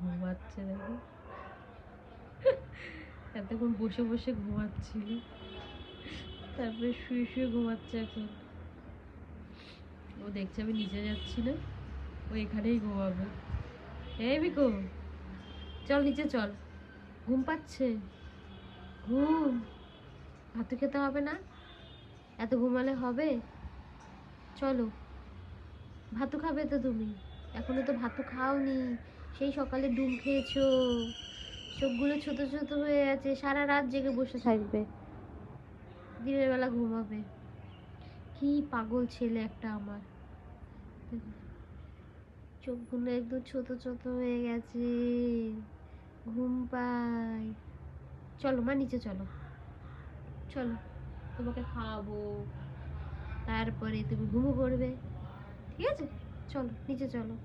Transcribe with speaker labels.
Speaker 1: ঘুমাচ্ছে দেখো। এতক্ষণ বসে বসে ঘুমাচ্ছিল তারপরে শুয়ে শুয়ে ঘুমাচ্ছে এখন। ও দেখছে আমি নিচে যাচ্ছি না, ও এখানেই ঘুমাবে। এই বিকো চল নিচে চল। ঘুম পাচ্ছে? ঘুম। ভাত খেতে হবে না? এত ঘুমালে হবে? চলো। ভাতু খাবে তো তুমি? এখনও তো ভাতু খাওনি। সেই সকালে ডুম খেয়েছো। চোখগুলো ছোট ছোট হয়ে আছে, সারা রাত জেগে বসে থাকবে। দিনের বেলা ঘুমাবে। কি পাগল ছেলে একটা আমার। চোখগুলো একদম ছোট ছোট হয়ে গেছে। ঘুম পাই চলো, মা, নিচে চলো। চলো, তোমাকে খাওয়াবো। তারপরে তুমি ঘুমো করবে ঠিক আছে? চলো, নিচে চলো।